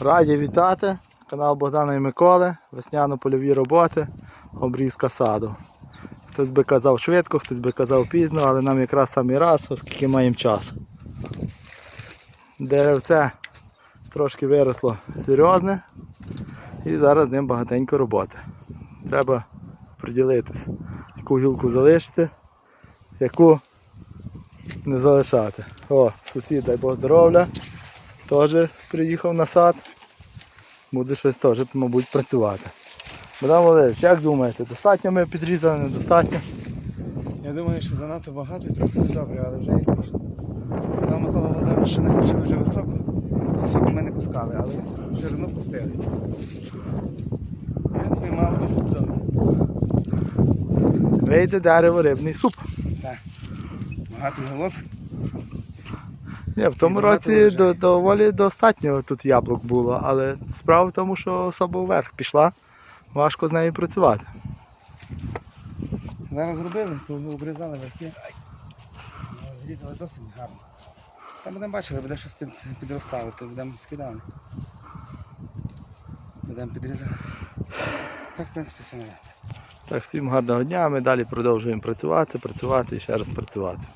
Раді вітати. Канал Богдана і Миколи. Весняно-польові роботи, обрізка саду. Хтось би казав швидко, хтось би казав пізно, але нам якраз самий раз, оскільки маємо час. Деревце трошки виросло серйозне і зараз з ним багатенько роботи. Треба приділитись, яку гілку залишити, яку не залишати. О, сусід, дай Бог здоров'я, теж приїхав на сад. Буде щось теж, мабуть, працювати. Богдан Володимирович, як думаєте, достатньо ми підрізали, недостатньо? Я думаю, що занадто багато і трохи не добре, але вже як можна. Казав Микола Володимирович, що не хоче дуже високо. Високо ми не пускали, але ширину пустили. В принципі, мало би бути добре. Вийде дерево рибний суп. Багато гілок. Ні, в тому році до, доволі достатньо тут яблук було, але справа в тому, що особа вверх пішла, важко з нею працювати. Зараз зробили, коли обрізали верхи. Зрізали досить гарно. Там будемо бачили, буде щось під, підростало, то будемо скидали. Будемо підрізати. Так, в принципі, все не. Так, всім гарного дня, ми далі продовжуємо працювати, працювати і ще раз працювати.